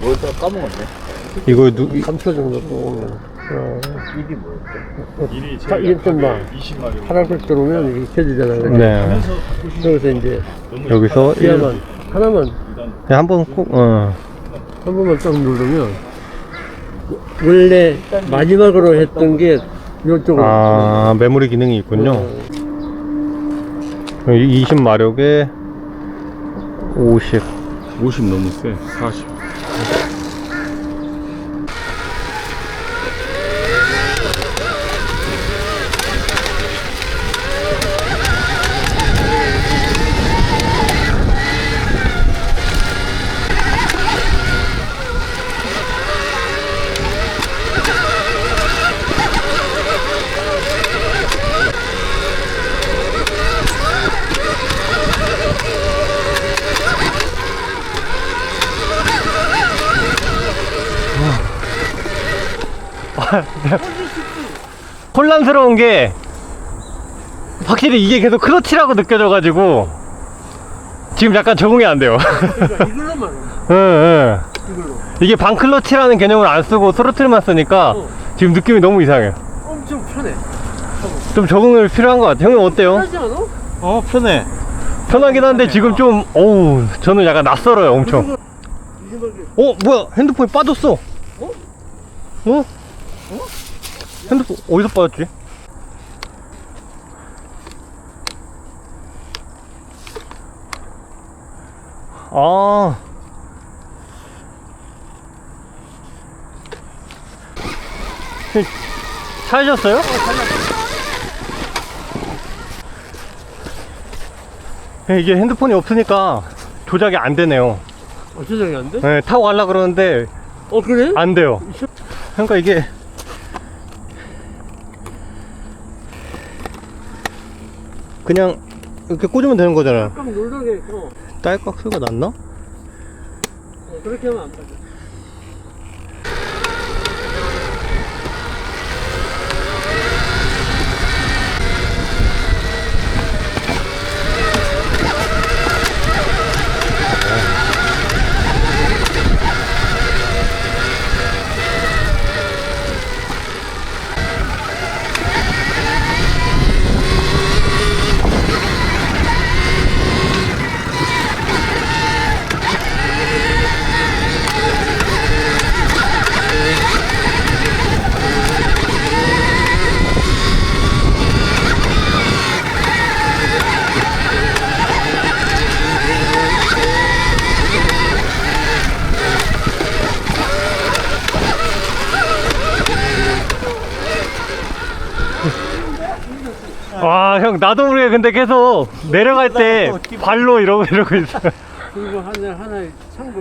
뭐였다 까먹었네. 이거 누, 이- 3초 정도 또 어, 일이 뭐였대? 일이 다 이렇게 막 20마리. 하락을 들어오면 이게 켜지잖아요. 네. 그래서 이제 여기서 일, 기아만 하나만 네, 한번 꼭, 어. 한 번만 딱 누르면 원래 마지막으로 했던 게 이쪽으로 아, 메모리 기능이 있군요. 어, 20 마력에 50. 50 너무 세. 40. 혼란스러운 게 확실히 이게 계속 크러치라고 느껴져가지고 지금 약간 적응이 안 돼요. 그러니까 이걸로만 응, 응. 이걸로 이게 반클러치라는 개념을 안 쓰고 스로틀만 쓰니까 어. 지금 느낌이 너무 이상해요. 엄청 편해. 좀 적응을 필요한 것 같아요. 형님 어때요? 편하지 않아? 어 편해. 편하긴 한데 지금 좀 어우 저는 약간 낯설어요 엄청. 어 뭐야 핸드폰이 빠졌어. 어? 어? 핸드폰 어디서 빠졌지? 아. 찾으셨어요? 네, 이게 핸드폰이 없으니까 조작이 안 되네요. 어쩌장이 안 돼? 네, 타고 가려 그러는데 어 그래? 안 돼요. 그러니까 이게 그냥 이렇게 꽂으면 되는 놀라게 어, 딸깍 소리가 났나? 어 그렇게 하면 안 빠져. 형, 나도 모르게 근데 계속 내려갈 때 발로 이러고 이러고 있어. 그리고 하나 하나의 참고.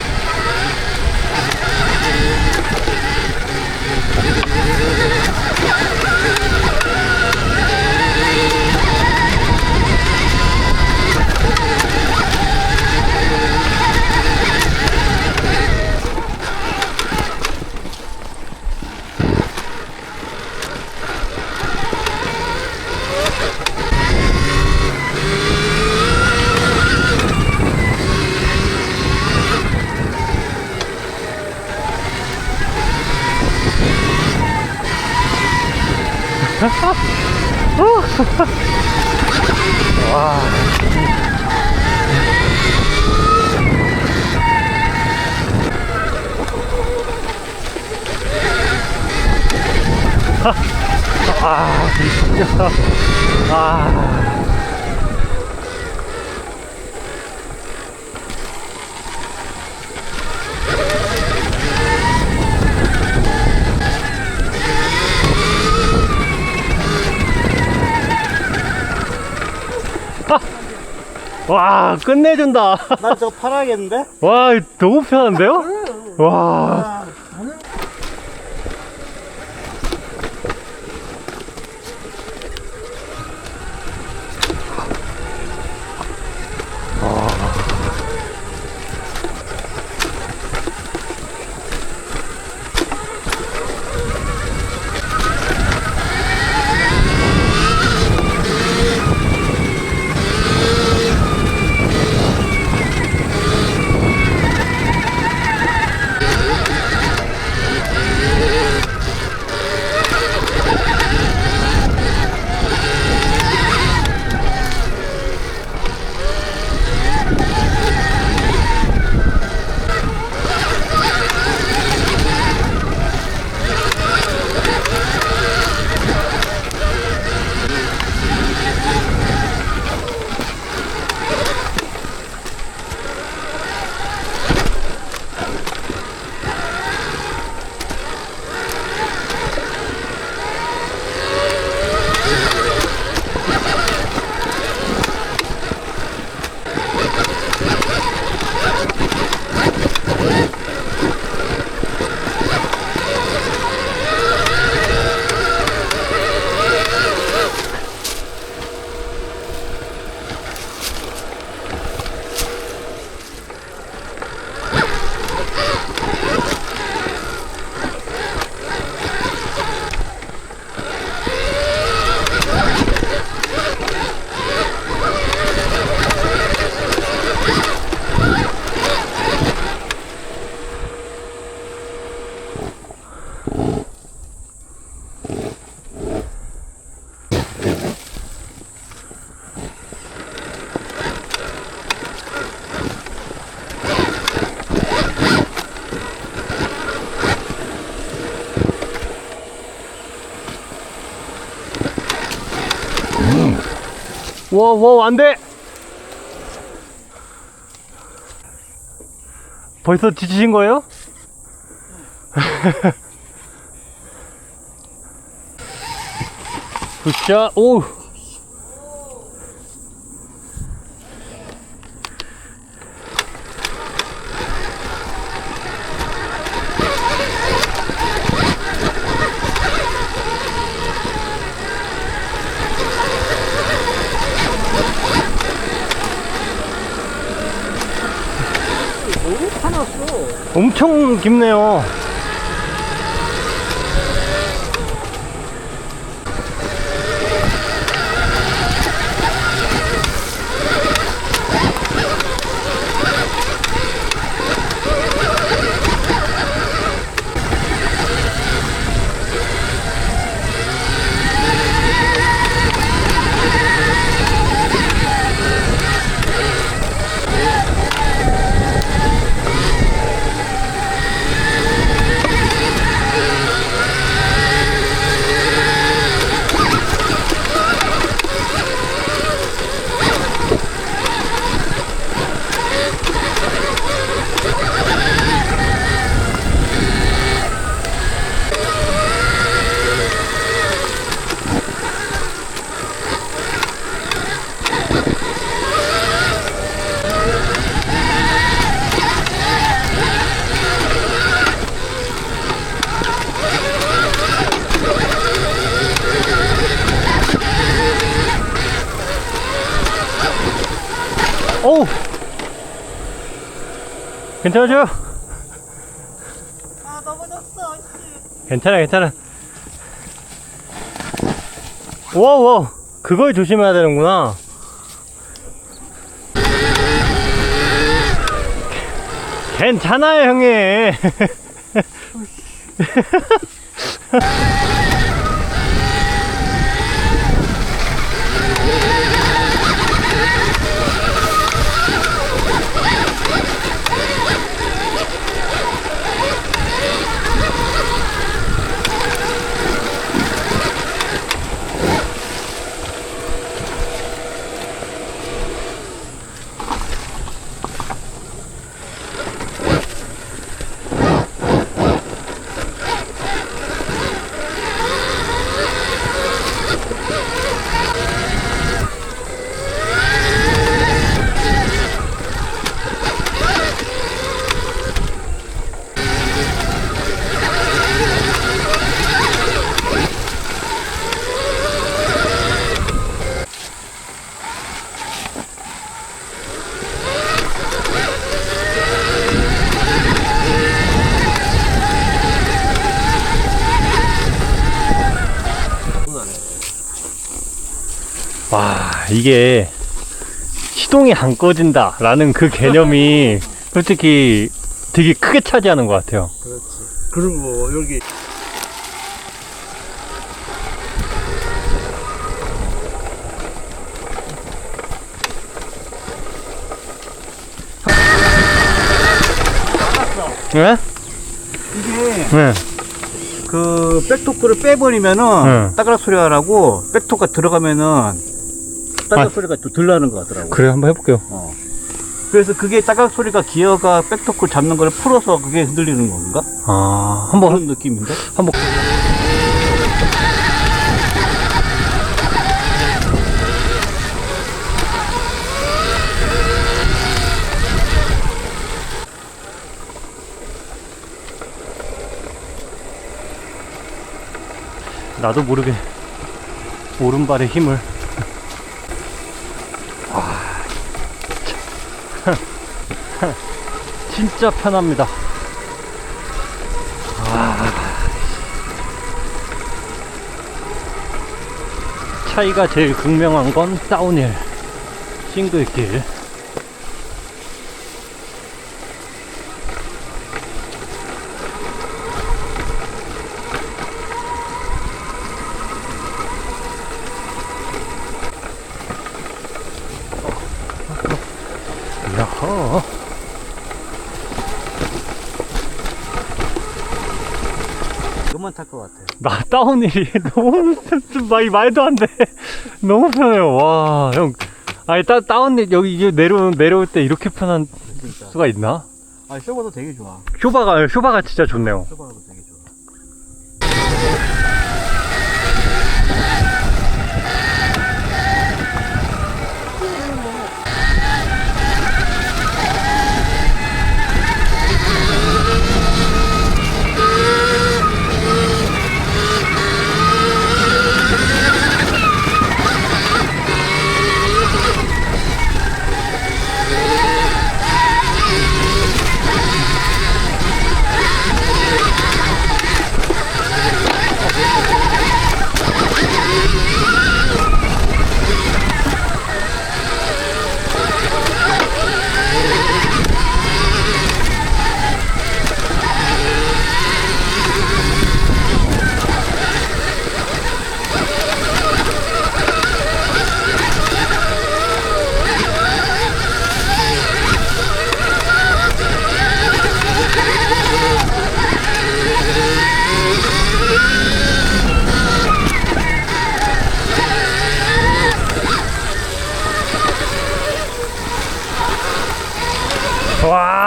와, 끝내준다. 나 저거 팔아야겠는데? 와, 너무 편한데요? 와. 와, 와, 안 돼! 벌써 지치신 거예요? 굿샷, 오! 엄청 깊네요. 괜찮으죠? 아 넘어졌어. 괜찮아, 괜찮아. 와, 와. 그걸 조심해야 되는구나. 괜찮아요, 형님. 이게 시동이 안 꺼진다라는 그 개념이 솔직히 되게 크게 차지하는 것 같아요. 그리고 여기 네? 이게 네. 그 백토크를 빼버리면은 응. 따그락 소리가 나고 백토크가 들어가면은 아. 소리가 또덜 나는 것 같더라고. 그래, 한번 해볼게요. 어. 그래서 그게 따각 소리가 기어가 백토크 잡는 걸 풀어서 그게 흔들리는 건가? 아, 한번, 그런 느낌인데? 한번. 나도 모르게 오른발의 힘을 와, 참. 진짜 편합니다. 차이가 제일 극명한 건 다운힐 싱글길 야호 그러면 그만 탈 것 같아. 나 다운힐이 너무 좀 많이 말도 안 돼. 너무 편해요. 와, 형. 아니, 따, 다운힐 여기 이게 내려 내려올 때 이렇게 편한 진짜. 수가 있나? 아 쇼바도 되게 좋아. 쇼바가 쇼바가 진짜 좋네요. 쇼바도 되게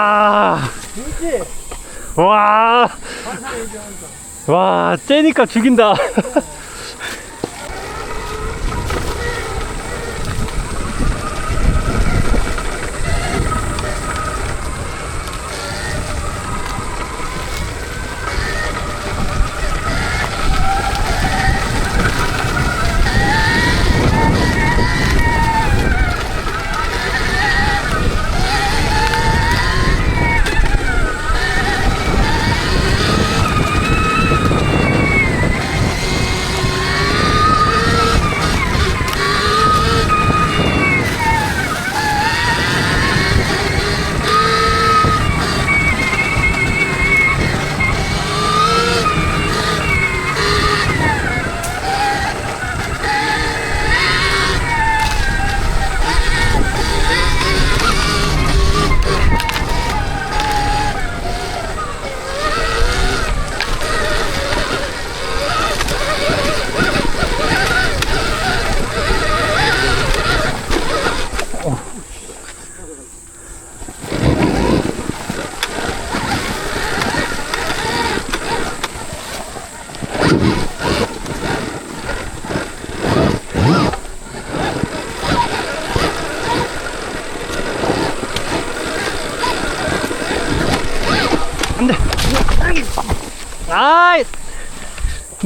와. 와. 와, 째니까 죽인다.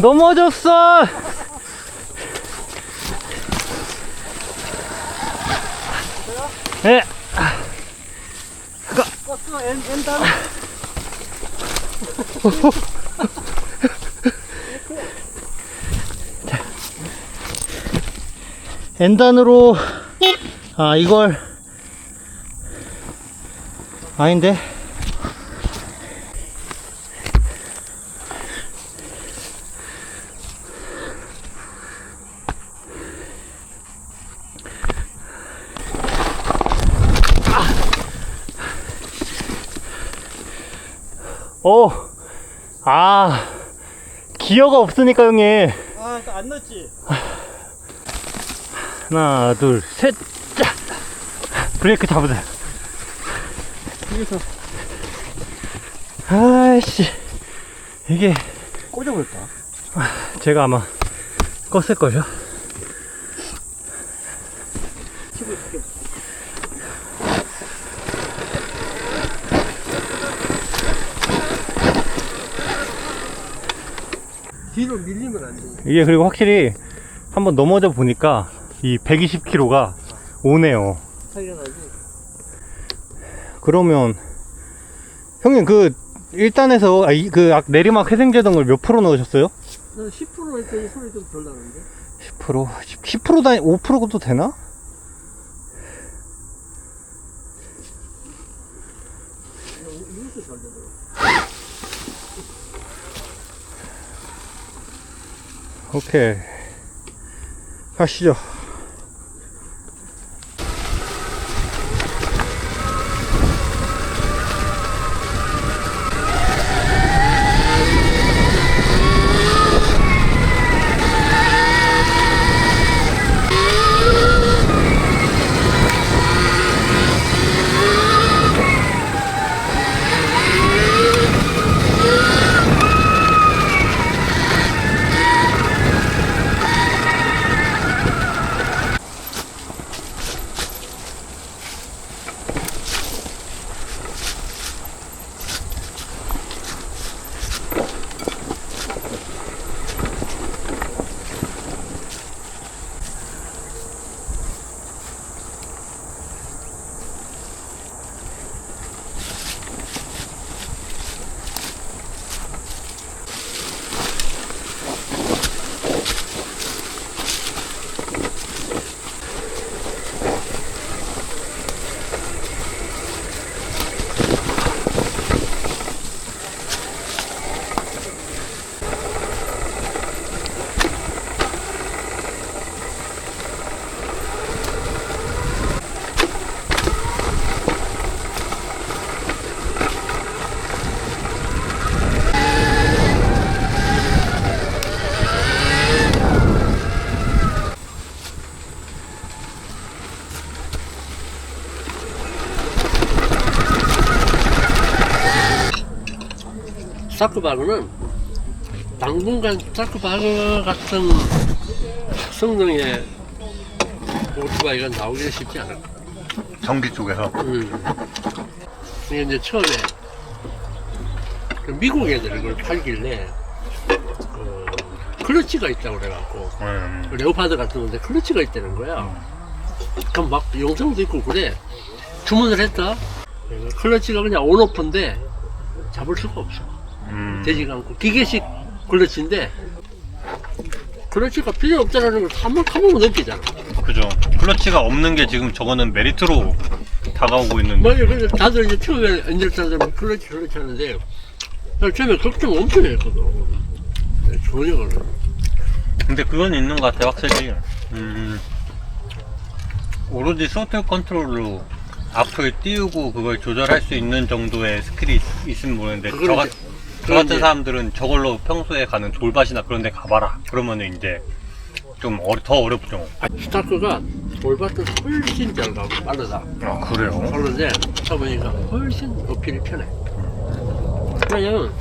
넘어졌어 예. 엔단으로 아 이걸 아닌데 오, 아, 기어가 없으니까 형님. 아 안 넣었지. 하나, 둘, 셋, 짜! 브레이크 잡으세요. 여기서 아이씨. 이게 꽂아볼까? 제가 아마 껐을걸요? 뒤로 밀리면 안 돼. 이게 그리고 확실히 한번 넘어져 보니까 이 120km가 오네요. 당연하지. 그러면 형님 그 1단에서 아, 이- 그 악- 내리막 회생제동을 몇 프로 넣으셨어요? 난 10% 했더니 소리 좀덜 나는데. 10%? 10, 10% 단, 5%도 되나? 이것도 잘 되더라고. 오케이. 가시죠. 스타크 바그는 당분간 스타크 바그 같은 성능의 오토바이가 나오기 쉽지 않을 거야. 전기 쪽에서. 음. 이게 이제 처음에 그 미국 애들이 그걸 팔길래 그 클러치가 있다고 그래갖고 음. 그 레오파드 같은 건데 클러치가 있다는 거야. 그럼 막 영상도 있고 그래. 주문을 했다. 클러치가 그냥 온오프인데 잡을 수가 없어. 음. 되지가 않고 기계식 클러치인데 클러치가 필요 없다는 걸 한번 타보면 느끼잖아. 그죠. 클러치가 없는 게 지금 저거는 메리트로 다가오고 있는데. 맞아요. 그래서 다들 이제 처음에 엔젤 사들 클러치 클러치 하는데 나 처음에 걱정 엄청 했거든. 네, 전혀 그래. 근데 그건 있는 것 같아, 확실히. 음. 오로지 소프트 컨트롤로 앞을 띄우고 그걸 조절할 수 있는 정도의 스킬이 있- 있으면 모르는데 저, 그거는 같- 이제- 저 같은 사람들은 저걸로 평소에 가는 돌밭이나 그런 데 가봐라. 그러면은 이제 좀 어, 더 어렵죠. 아, 스타크가 돌밭은 훨씬 잘 가고 빠르다. 아, 그래요? 그런데 타보니까 훨씬 어필이 편해. 그냥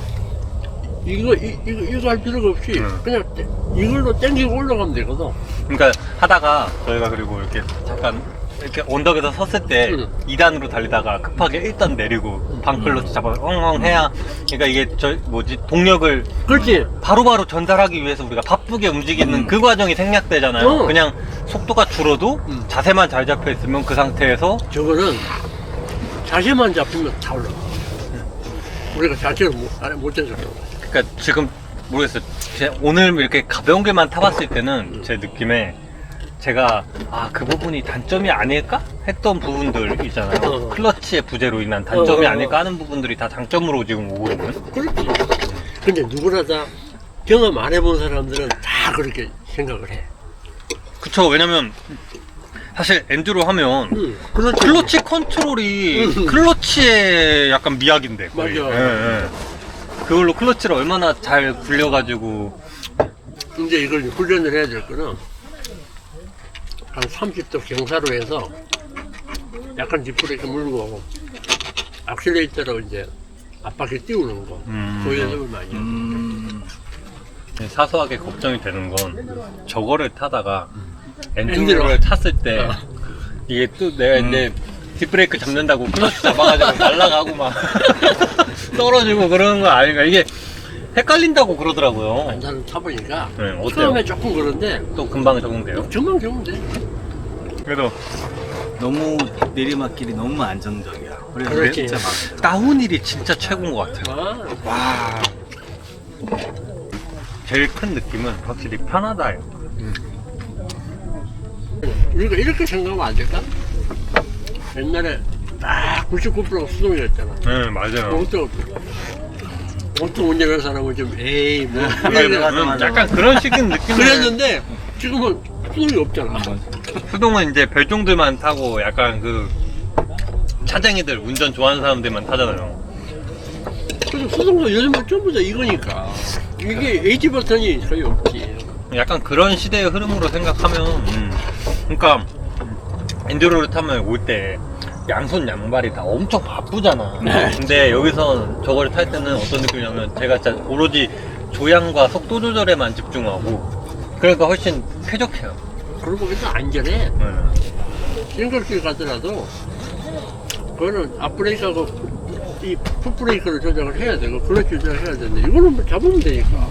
이거 이, 이거 이거 할 필요가 없이 음. 그냥 떼- 이걸로 땡기고 올라가면 되거든. 그러니까 하다가 저희가 그리고 이렇게 잠깐 이렇게 언덕에서 섰을 때 응. 2단으로 달리다가 급하게 1단 내리고 방클러치 잡아 엉엉 해야 그러니까 이게 저 뭐지 동력을 그렇지. 바로바로 전달하기 위해서 우리가 바쁘게 움직이는 그 과정이 생략되잖아요. 어. 그냥 속도가 줄어도 음. 자세만 잘 잡혀 있으면 그 상태에서 저거는 자세만 잡히면 다 올라가. 우리가 자세를 못, 안- 못 잡아서 그런 거야. 그러니까 지금 모르겠어요. 제 오늘 이렇게 가벼운 길만 타봤을 때는 제 느낌에 제가 아 그 부분이 단점이 아닐까 했던 부분들 있잖아요. 어. 클러치의 부재로 인한 단점이 어, 어, 어. 아닐까 하는 부분들이 다 장점으로 지금 오고 있는. 그렇지. 근데 누구나 다 경험 안 해본 사람들은 다 그렇게 생각을 해. 그쵸. 왜냐면 사실 엔듀로 하면 응. 그렇지. 클러치 컨트롤이 음. 클러치의 약간 미학인데 거의. 맞아. 예, 예. 그걸로 클러치를 얼마나 잘 굴려가지고 이제 이걸 훈련을 해야 될 거는 한 30도 경사로 해서 약간 이렇게 물고 악셀레이터로 이제 앞바퀴 띄우는 거. 음. 그 연습을 많이 해. 음. 사소하게 걱정이 되는 건 저거를 타다가 엔듀로. 엔듀로를 탔을 때 어. 이게 또 내가 이제 뒷브레이크 잡는다고 클러치 잡아가지고 날아가고 막 떨어지고 그러는 거 아닌가 이게 헷갈린다고 그러더라고요 나는 타보니까 네, 어때요? 처음에 조금 그런데 또 금방 적응돼요 정말 좋은데. 그래도 너무 내리막길이 너무 안정적이야. 그래서 그렇지. 진짜 마음에 들어. 다운힐이 진짜 최고인 것 같아요 아, 와 제일 큰 느낌은 확실히 편하다요 우리가 이렇게 생각하면 안 될까? 옛날에 딱 99% 수동이었잖아. 네 맞아요 보 통 운전하는 사람은 좀 에이 뭐 네, 이래. 맞아, 맞아. 약간 그런 식인 느낌 그랬는데 지금은 수동이 없잖아. 수동은 이제 별종들만 타고 약간 그 차쟁이들 운전 좋아하는 사람들만 타잖아요. 그래서 수동도 요즘은 전부 다 이거니까 이게 H 버튼이 거의 없지. 약간 그런 시대의 흐름으로 생각하면, 음, 그러니까 엔듀로를 타면 올 때 양손 양발이 다 엄청 바쁘잖아. 근데 여기서 저거를 탈 때는 어떤 느낌이냐면 제가 진짜 오로지 조향과 속도 조절에만 집중하고 그러니까 훨씬 쾌적해요. 그리고 일단 안전해. 음. 싱글길 가더라도 그거는 앞브레이크하고 이 풋브레이크를 조작을 해야 되고 클러치 조작을 해야 되는데 이거는 뭐 잡으면 되니까.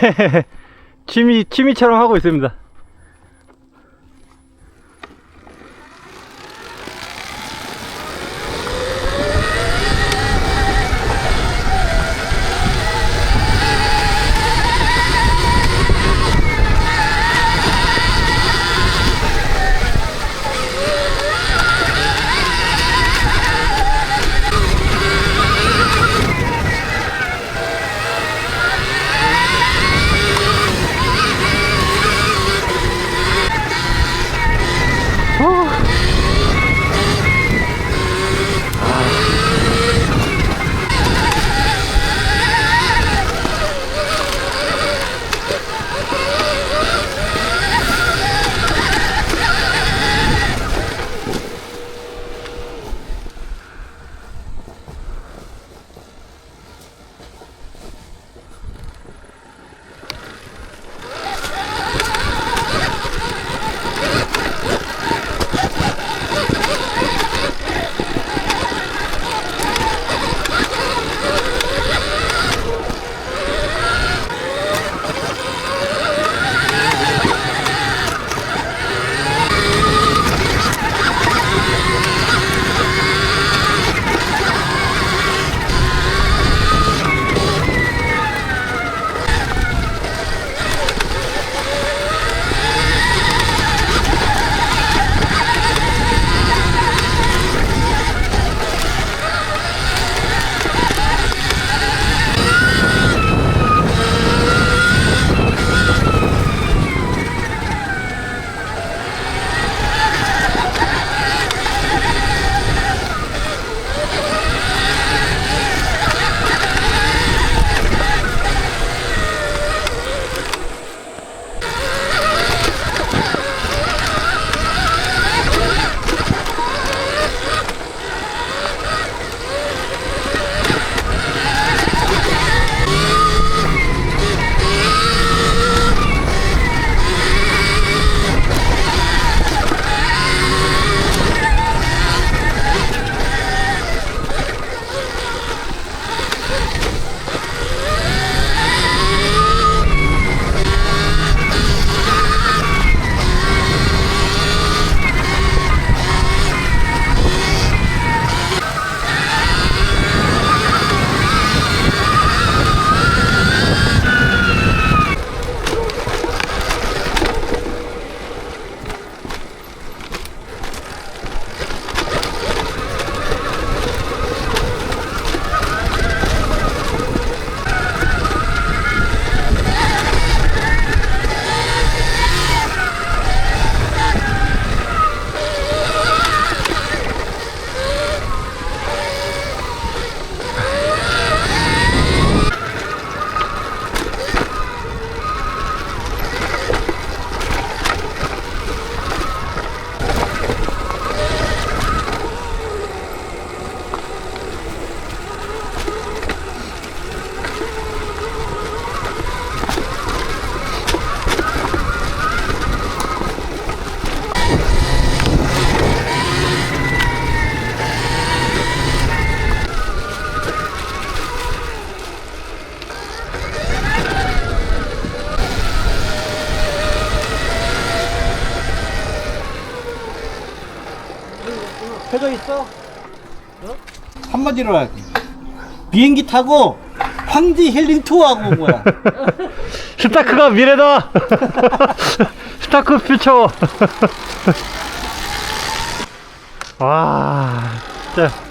취미, 취미처럼 하고 있습니다. 한마디로 할게. 비행기 타고 황지 힐링 투어하고 온 거야. 스타크가 미래다! 스타크 퓨처! 와, 진짜.